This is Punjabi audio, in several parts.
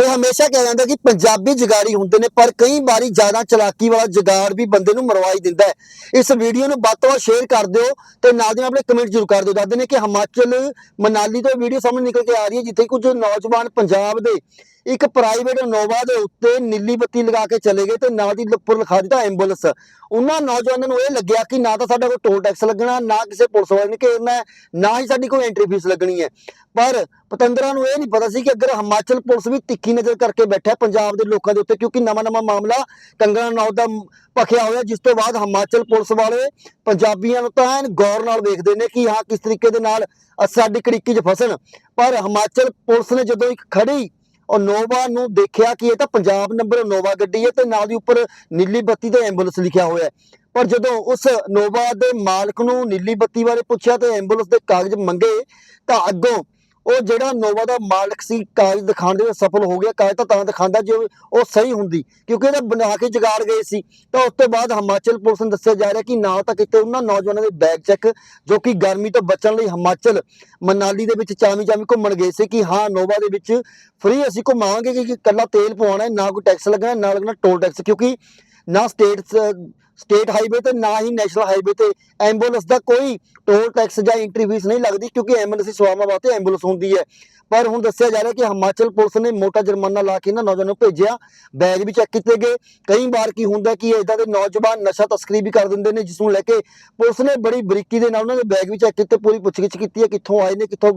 ਬਈ ਹਮੇਸ਼ਾ ਕਿਹਾ ਜਾਂਦਾ ਕਿ ਪੰਜਾਬੀ ਜਗਾੜੀ ਹੁੰਦੇ ਨੇ, ਪਰ ਕਈ ਵਾਰੀ ਜ਼ਿਆਦਾ ਚਲਾਕੀ ਵਾਲਾ ਜਗਾੜ ਵੀ ਬੰਦੇ ਨੂੰ ਮਰਵਾਈ ਦਿੰਦਾ ਹੈ। ਇਸ ਵੀਡੀਓ ਨੂੰ ਵੱਧ ਤੋਂ ਵੱਧ ਸ਼ੇਅਰ ਕਰ ਦਿਓ ਤੇ ਨਾਲ ਦੀ ਆਪਣੇ ਕਮੈਂਟ ਜ਼ਰੂਰ ਕਰ ਦਿਓ। ਦੱਸਦੇ ਨੇ ਕਿ ਹਿਮਾਚਲ ਮਨਾਲੀ ਤੋਂ ਵੀਡੀਓ ਸਾਹਮਣੇ ਨਿਕਲ ਕੇ ਆ ਰਹੀ ਹੈ, ਜਿੱਥੇ ਕੁਝ ਨੌਜਵਾਨ ਪੰਜਾਬ ਦੇ ਇੱਕ ਪ੍ਰਾਈਵੇਟ ਨੋਵਾ ਦੇ ਉੱਤੇ ਨੀਲੀ ਬੱਤੀ ਲਗਾ ਕੇ ਚਲੇ ਗਏ ਤੇ ਨਾਲ ਦੀ ਉੱਪਰ ਲਿਖਾ ਦਿੱਤਾ ਐਂਬੂਲੈਂਸ ਉਹਨਾਂ ਨੌਜਵਾਨਾਂ ਨੂੰ ਇਹ ਲੱਗਿਆ ਕਿ ਨਾ ਤਾਂ ਸਾਡਾ ਕੋਈ ਟੋਲ ਟੈਕਸ ਲੱਗਣਾ, ਨਾ ਕਿਸੇ ਪੁਲਿਸ ਵਾਲੇ ਨੇ ਘੇਰਨਾ ਨਾ ਹੀ ਸਾਡੀ ਕੋਈ ਐਂਟਰੀ ਫੀਸ ਲੱਗਣੀ ਹੈ। ਪਰ ਪਤੰਦਰਾਂ ਨੂੰ ਇਹ ਨਹੀਂ ਪਤਾ ਸੀ ਕਿ ਅਗਰ ਹਿਮਾਚਲ ਪੁਲਿਸ ਵੀ ਤਿੱਖੀ ਨਜ਼ਰ ਕਰਕੇ ਬੈਠਾ ਪੰਜਾਬ ਦੇ ਲੋਕਾਂ ਦੇ ਉੱਤੇ, ਕਿਉਂਕਿ ਨਵਾਂ ਨਵਾਂ ਮਾਮਲਾ ਕੰਗਣਾ ਨੌ ਦਾ ਭਖਿਆ ਹੋਇਆ, ਜਿਸ ਤੋਂ ਬਾਅਦ ਹਿਮਾਚਲ ਪੁਲਿਸ ਵਾਲੇ ਪੰਜਾਬੀਆਂ ਨੂੰ ਤਾਂ ਐਨ ਗੌਰ ਨਾਲ ਵੇਖਦੇ ਨੇ ਕਿ ਹਾਂ, ਕਿਸ ਤਰੀਕੇ ਦੇ ਨਾਲ ਸਾਡੀ ਕੜੀਕੀ 'ਚ ਫਸਣ। ਪਰ ਹਿਮਾਚਲ ਪੁਲਿਸ ਨੇ ਜਦੋਂ ਇੱਕ ਖੜੀ ਨੋਵਾ ਨੂੰ ਦੇਖਿਆ ਕਿ ਇਹ ਤਾਂ ਪੰਜਾਬ ਨੰਬਰ ਨੋਵਾ ਗੱਡੀ ਹੈ ਤੇ ਨਾਲ ਦੀ ਉੱਪਰ ਨੀਲੀ ਬੱਤੀ ਤੇ ਐਂਬੂਲੈਂਸ ਲਿਖਿਆ ਹੋਇਆ ਹੈ। ਪਰ ਜਦੋਂ ਉਸ ਨੋਵਾ ਦੇ ਮਾਲਕ ਨੂੰ ਨੀਲੀ ਬੱਤੀ ਬਾਰੇ ਪੁੱਛਿਆ ਤੇ ਐਂਬੂਲੈਂਸ ਦੇ ਕਾਗਜ਼ ਮੰਗੇ ਤਾਂ ਅੱਗੋਂ ਉਹ ਜਿਹੜਾ ਨੋਵਾ ਦਾ ਮਾਲਕ ਸੀ ਕਾਗਜ਼ ਦਿਖਾਉਣ ਦੇ ਵਿੱਚ ਸਫਲ ਹੋ ਗਿਆ ਕਾਗਜ਼ ਤਾਂ ਤਾਂ ਦਿਖਾਉਂਦਾ ਜੇ ਉਹ ਸਹੀ ਹੁੰਦੀ, ਕਿਉਂਕਿ ਇਹਦਾ ਬਣਾ ਕੇ ਜਗਾੜ ਗਏ ਸੀ। ਤਾਂ ਉਸ ਤੋਂ ਬਾਅਦ ਹਿਮਾਚਲ ਪੁਲਿਸ ਨੂੰ ਦੱਸਿਆ ਜਾ ਰਿਹਾ ਕਿ ਨਾ ਤਾਂ ਕਿਤੇ ਉਹਨਾਂ ਨੌਜਵਾਨਾਂ ਦੇ ਬੈਗ ਚੈੱਕ, ਜੋ ਕਿ ਗਰਮੀ ਤੋਂ ਬਚਣ ਲਈ ਹਿਮਾਚਲ ਮਨਾਲੀ ਦੇ ਵਿੱਚ ਚਾਮੀ ਚਾਮੀ ਘੁੰਮਣ ਗਏ ਸੀ ਕਿ ਹਾਂ, ਨੋਵਾ ਦੇ ਵਿੱਚ ਫ੍ਰੀ ਅਸੀਂ ਘੁਮਾਵਾਂਗੇ ਕਿ ਕੱਲਾ ਤੇਲ ਪਵਾਉਣਾ ਹੈ, ਨਾ ਕੋਈ ਟੈਕਸ ਲੱਗਣਾ, ਨਾ ਲੱਗਣਾ ਟੋਲ ਟੈਕਸ ਕਿਉਂਕਿ ਨਾ ਸਟੇਟ ਸਟੇਟ ਹਾਈਵੇ ਤੇ, ਨਾ ਹੀ ਨੈਸ਼ਨਲ ਹਾਈਵੇ ਤੇ ਐਂਬੂਲੈਂਸ ਦਾ ਕੋਈ ਟੋਲ ਟੈਕਸ ਜਾਂ ਐਂਟਰੀ ਫੀਸ ਨਹੀਂ ਲੱਗਦੀ ਕਿਉਂਕਿ ਐਮਰਜੈਂਸੀ ਸੇਵਾਵਾਂ ਵਾਸਤੇ ਐਂਬੂਲੈਂਸ ਹੁੰਦੀ ਹੈ। ਪਰ ਹੁਣ ਦੱਸਿਆ ਜਾ ਰਿਹਾ ਕਿ ਹਿਮਾਚਲ ਪੁਲਿਸ ਨੇ ਮੋਟਾ ਜੁਰਮਾਨਾ ਲਾ ਕੇ ਇਹਨਾਂ ਨੌਜਵਾਨਾਂ ਨੂੰ ਭੇਜਿਆ। ਬੈਗ ਵੀ ਚੈੱਕ ਕੀਤੇ ਗਏ। ਕਈ ਵਾਰ ਕੀ ਹੁੰਦਾ ਕਿ ਇਦਾਂ ਦੇ ਨੌਜਵਾਨ ਨਸ਼ਾ ਤਸਕਰੀ ਵੀ ਕਰ ਦਿੰਦੇ ਨੇ ਜਿਸ ਨੂੰ ਲੈ ਕੇ ਪੁਲਿਸ ਨੇ ਬੜੀ ਬਰੀਕੀ ਦੇ ਨਾਲ ਉਹਨਾਂ ਦੇ ਬੈਗ ਵੀ ਚੈੱਕ ਕੀਤੇ, ਪੂਰੀ ਪੁੱਛਗਿੱਛ ਕੀਤੀ ਹੈ ਕਿੱਥੋਂ ਆਏ ਨੇ, ਕਿੱਥੋਂ,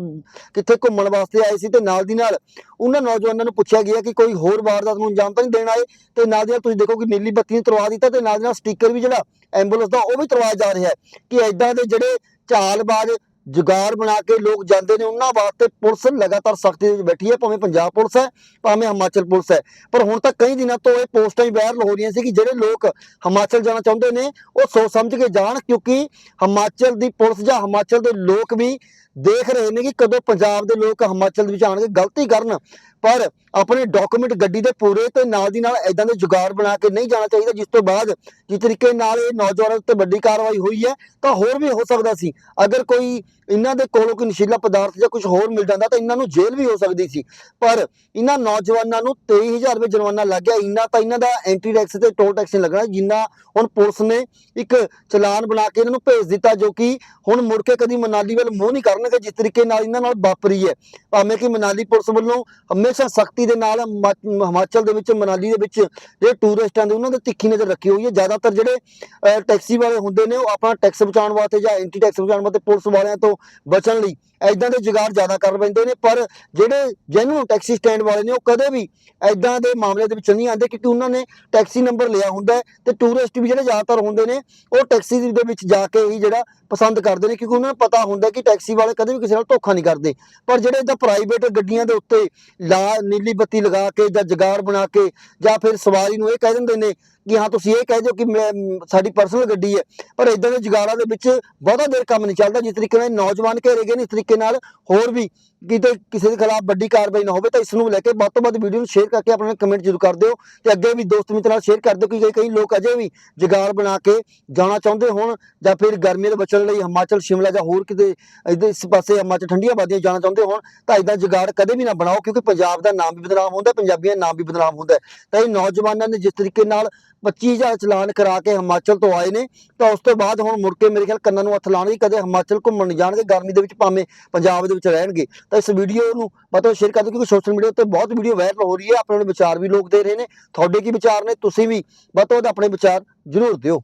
ਕਿੱਥੇ ਘੁੰਮਣ ਵਾਸਤੇ ਆਏ ਸੀ ਤੇ ਨਾਲ ਦੀ ਨਾਲ ਉਹਨਾਂ ਨੌਜਵਾਨਾਂ ਨੂੰ ਪੁੱਛਿਆ ਗਿਆ ਕਿ ਕੋਈ ਹੋਰ ਵਾਰਦਾਤ ਨੂੰ ਅੰਜਾਮ ਤਾਂ ਨਹੀਂ ਦੇਣ ਆਏ? ਤੇ ਨਾਲ ਦੀ ਨਾਲ ਤੁਸੀਂ ਦੇਖੋ ਕਿ ਨੀਲੀ ਬੱਤੀ ਨੂੰ ਤਰਵਾ ਦਿੱਤਾ ਤੇ ਨਾਲ ਦੀ ਨਾਲ ਸਟicker ਵੀ ਜਿਹੜਾ ਐਂਬੂਲੈਂਸ ਦਾ ਉਹ ਵੀ ਤਰਵਾਇਆ ਜਾ ਰਿਹਾ ਕਿ ਐਦਾਂ ਦੇ ਜਿਹੜੇ ਚਾਲਬਾਜ਼ ਜੁਗਾੜ ਬਣਾ ਕੇ ਲੋਕ ਜਾਂਦੇ ਨੇ, ਉਹਨਾਂ ਵਾਸਤੇ ਪੁਲਿਸ ਲਗਾਤਾਰ ਸਖਤੀ ਵਿੱਚ ਬੈਠੀ ਹੈ, ਭਾਵੇਂ ਪੰਜਾਬ ਪੁਲਿਸ ਹੈ, ਭਾਵੇਂ ਹਿਮਾਚਲ ਪੁਲਿਸ ਹੈ। ਪਰ ਹੁਣ ਤੱਕ ਕਈ ਦਿਨਾਂ ਤੋਂ ਇਹ ਪੋਸਟਾਂ ਹੀ ਵਾਇਰਲ ਹੋ ਰਹੀਆਂ ਸੀ ਕਿ ਜਿਹੜੇ ਲੋਕ ਹਿਮਾਚਲ ਜਾਣਾ ਚਾਹੁੰਦੇ ਨੇ, ਉਹ ਸੋਚ ਸਮਝ ਕੇ ਜਾਣ ਕਿਉਂਕਿ ਹਿਮਾਚਲ ਦੀ ਪੁਲਿਸ ਜਾਂ ਹਿਮਾਚਲ ਦੇ ਲੋਕ ਵੀ ਦੇਖ ਰਹੇ ਨੇ ਕਿ ਕਦੋਂ ਪੰਜਾਬ ਦੇ ਲੋਕ ਹਿਮਾਚਲ ਵਿੱਚ ਆਣ ਕੇ ਗਲਤੀ ਕਰਨ। ਪਰ ਆਪਣੇ ਡਾਕੂਮੈਂਟ ਗੱਡੀ ਦੇ ਪੂਰੇ ਤੇ ਨਾਲ ਦੀ ਨਾਲ ਐਦਾਂ ਦੇ ਜੁਗਾੜ ਬਣਾ ਕੇ ਨਹੀਂ ਜਾਣਾ ਚਾਹੀਦਾ, ਜਿਸ ਤੋਂ ਬਾਅਦ ਜਿਸ ਤਰੀਕੇ ਨਾਲ ਇਹ ਨੌਜਵਾਨਾਂ ਉੱਤੇ ਵੱਡੀ ਕਾਰਵਾਈ ਹੋਈ ਹੈ, ਤਾਂ ਹੋਰ ਵੀ ਹੋ ਸਕਦਾ ਸੀ। ਅਗਰ ਕੋਈ ਇਹਨਾਂ ਦੇ ਕੋਲੋਂ ਕੋਈ ਨਸ਼ੀਲਾ ਪਦਾਰਥ ਜਾਂ ਕੁਝ ਹੋਰ ਮਿਲ ਜਾਂਦਾ ਤਾਂ ਇਹਨਾਂ ਨੂੰ ਜੇਲ੍ਹ ਵੀ ਹੋ ਸਕਦੀ ਸੀ। ਪਰ ਇਹਨਾਂ ਨੌਜਵਾਨਾਂ ਨੂੰ 23000 ਰੁਪਏ ਜੁਰਮਾਨਾ ਲੱਗ ਗਿਆ। ਇੰਨਾ ਤਾਂ ਇਹਨਾਂ ਦਾ ਐਂਟਰੀ ਟੈਕਸ ਤੇ ਟੋਲ ਟੈਕਸ ਨਹੀਂ ਲੱਗਣਾ, ਜਿੰਨਾ ਹੁਣ ਪੁਲਿਸ ਨੇ ਇੱਕ ਚਲਾਨ ਬਣਾ ਕੇ ਇਹਨਾਂ ਨੂੰ ਭੇਜ ਦਿੱਤਾ, ਜੋ ਕਿ ਹੁਣ ਮੁੜ ਕੇ ਕਦੀ ਮਨਾਲੀ ਵੱਲ ਮੂੰਹ ਨਹੀਂ ਕਰਨਗੇ, ਜਿਸ ਤਰੀਕੇ ਨਾਲ ਇਹਨਾਂ ਨਾਲ ਵਾਪਰੀ ਹੈ। ਭਾਵੇਂ ਕਿ ਮਨਾਲੀ ਪੁਲਿਸ ਵੱਲੋਂ ਹਮੇਸ਼ਾ ਸਖਤੀ ਦੇ ਨਾਲ ਹਿਮਾਚਲ ਦੇ ਵਿੱਚ, ਮਨਾਲੀ ਦੇ ਵਿੱਚ ਜਿਹੜੇ ਟੂਰਿਸਟਾਂ ਦੇ, ਉਹਨਾਂ ਦੇ ਤਿੱਖੀ ਨਜ਼ਰ ਰੱਖੀ ਹੋਈ ਹੈ। ਜ਼ਿਆਦਾਤਰ ਜਿਹੜੇ ਟੈਕਸੀ ਵਾਲੇ ਹੁੰਦੇ ਨੇ, ਉਹ ਆਪਣਾ ਟੈਕਸ ਬਚਾਉਣ ਵਾਸਤੇ ਜਾਂ ਐਂਟੀ ਟੈਕਸ ਬਚਾਉਣ ਵਾਸਤੇ ਪੁਲਿਸ ਵਾਲਿਆਂ ਤੋਂ ਬਚਣ ਲਈ। ਐਦਾਂ ਦੇ ਜੁਗਾੜ ਜ਼ਿਆਦਾ ਕਰ ਪੈਂਦੇ ਨੇ, ਪਰ ਜਿਹੜੇ ਜੈਨੂਨ ਟੈਕਸੀ ਸਟੈਂਡ ਵਾਲੇ ਨੇ, ਉਹ ਕਦੇ ਵੀ ਐਦਾਂ ਦੇ ਮਾਮਲੇ ਦੇ ਵਿੱਚ ਨਹੀਂ ਆਉਂਦੇ ਕਿਉਂਕਿ ਉਹਨਾਂ ਨੇ ਟੈਕਸੀ ਨੰਬਰ ਲਿਆ ਹੁੰਦਾ ਤੇ ਟੂਰਿਸਟ ਵੀ ਜਿਹੜੇ ਜ਼ਿਆਦਾਤਰ ਹੁੰਦੇ ਨੇ, ਉਹ ਟੈਕਸੀ ਦੇ ਵਿੱਚ ਜਾ ਕੇ ਹੀ ਜਿਹੜਾ ਪਸੰਦ ਕਰਦੇ ਨੇ ਕਿਉਂਕਿ ਉਹਨਾਂ ਨੂੰ ਪਤਾ ਹੁੰਦਾ ਕਿ ਟੈਕਸੀ ਵਾਲੇ ਕਦੇ ਵੀ ਕਿਸੇ ਨਾਲ ਧੋਖਾ ਨਹੀਂ ਕਰਦੇ। ਪਰ ਜਿਹੜੇ ਇਦਾਂ ਪ੍ਰਾਈਵੇਟ ਗੱਡੀਆਂ ਦੇ ਉੱਤੇ ਲਾ, ਨੀਲੀ ਬੱਤੀ ਲਗਾ ਕੇ ਜਾਂ ਜਗਾੜ ਬਣਾ ਕੇ ਜਾਂ ਫਿਰ ਸਵਾਰੀ ਨੂੰ ਇਹ ਕਹਿ ਦਿੰਦੇ ਨੇ ਕਿ ਹਾਂ, ਤੁਸੀਂ ਇਹ ਕਹਿ ਦਿਓ ਕਿ ਮੈਂ ਸਾਡੀ ਪਰਸਨਲ ਗੱਡੀ ਹੈ, ਪਰ ਇਦਾਂ ਦੇ ਜਗਾੜਾਂ ਦੇ ਵਿੱਚ ਬਹੁਤਾ ਦੇਰ ਕੰਮ ਨਹੀਂ ਚੱਲਦਾ, ਜਿਸ ਤਰੀਕੇ ਨਾਲ ਨੌਜਵਾਨ ਘੇਰੇ ਗਏ ਨੇ, ਇਸ ਤਰੀਕੇ ਨਾਲ ਹੋਰ ਵੀ ਕਿਤੇ ਕਿਸੇ ਦੇ ਖਿਲਾਫ ਵੱਡੀ ਕਾਰਵਾਈ ਨਾ ਹੋਵੇ, ਤਾਂ ਇਸ ਨੂੰ ਲੈ ਕੇ ਵੱਧ ਤੋਂ ਵੱਧ ਵੀਡੀਓ ਨੂੰ ਸ਼ੇਅਰ ਕਰਕੇ ਆਪਣੇ ਕਮੈਂਟ ਜ਼ਰੂਰ ਕਰ ਦਿਓ ਤੇ ਅੱਗੇ ਵੀ ਦੋਸਤ ਮਿੱਤਰਾਂ ਨਾਲ ਸ਼ੇਅਰ ਕਰ ਦਿਓ ਕਿ ਕਈ ਲੋਕ ਅਜੇ ਵੀ ਜਗਾੜ ਬਣਾ ਕੇ ਜਾਣਾ ਚਾਹੁੰਦੇ ਹੋਣ ਜਾਂ ਫਿਰ ਗਰਮੀ ਤੋਂ ਬਚਣ ਲਈ ਹਿਮਾਚਲ, ਸ਼ਿਮਲਾ ਜਾਂ ਹੋਰ ਕਿਤੇ ਇੱਧਰ ਇਸ ਪਾਸੇ ਹਿਮਾਚਲ, ਠੰਡੀਆਂ ਵਾਦੀਆਂ ਜਾਣਾ ਚਾਹੁੰਦੇ ਹੋਣ, ਤਾਂ ਇਦਾਂ ਜਗਾੜ ਕਦੇ ਵੀ ਨਾ ਬਣਾਓ, ਕਿਉਂਕਿ ਪੰਜਾਬ ਦਾ ਨਾਮ ਵੀ ਬਦਨਾਮ ਹੁੰਦਾ, ਪੰਜਾਬੀਆਂ ਦਾ ਨਾਮ ਵੀ ਬਦਨਾਮ ਹੁੰਦਾ ਹੈ। ਤਾਂ ਇਹ ਨੌਜਵਾਨਾਂ ਨੇ ਜਿਸ ਤਰੀਕੇ ਨਾਲ 25000 ਚਲਾਨ ਕਰਾ ਕੇ ਹਿਮਾਚਲ ਤੋਂ ਆਏ ਨੇ, ਤਾਂ ਉਸ ਤੋਂ ਬਾਅਦ ਹੁਣ ਮੁੜ ਕੇ ਮੇਰੇ ਖਿਆਲ ਕੰਨਾਂ ਨੂੰ ਹੱਥ ਲਾਉਣਗੇ, ਕਦੇ ਹਿਮਾਚਲ ਘੁੰਮਣ ਨਹੀਂ ਜਾਣਗੇ, ਗਰਮੀ ਦੇ ਵਿੱਚ ਭਾਵੇਂ ਪੰਜਾਬ ਦੇ ਵਿੱਚ ਰਹਿਣਗੇ। ਤਾਂ ਇਸ ਵੀਡੀਓ ਨੂੰ ਪਤਾ ਸ਼ੇਅਰ ਕਰ ਦਿਓ, ਕਿਉਂਕਿ ਸੋਸ਼ਲ ਮੀਡੀਆ ਉੱਤੇ ਬਹੁਤ ਵੀਡੀਓ ਵਾਇਰਲ ਹੋ ਰਹੀ ਹੈ, ਆਪਣੇ ਆਪਣੇ ਵਿਚਾਰ ਵੀ ਲੋਕ ਦੇ ਰਹੇ ਨੇ, ਤੁਹਾਡੇ ਕੀ ਵਿਚਾਰ ਨੇ, ਤੁਸੀਂ ਵੀ ਵੱਧ ਤੋਂ ਆਪਣੇ ਵਿਚਾਰ ਜ਼ਰੂਰ ਦਿਓ।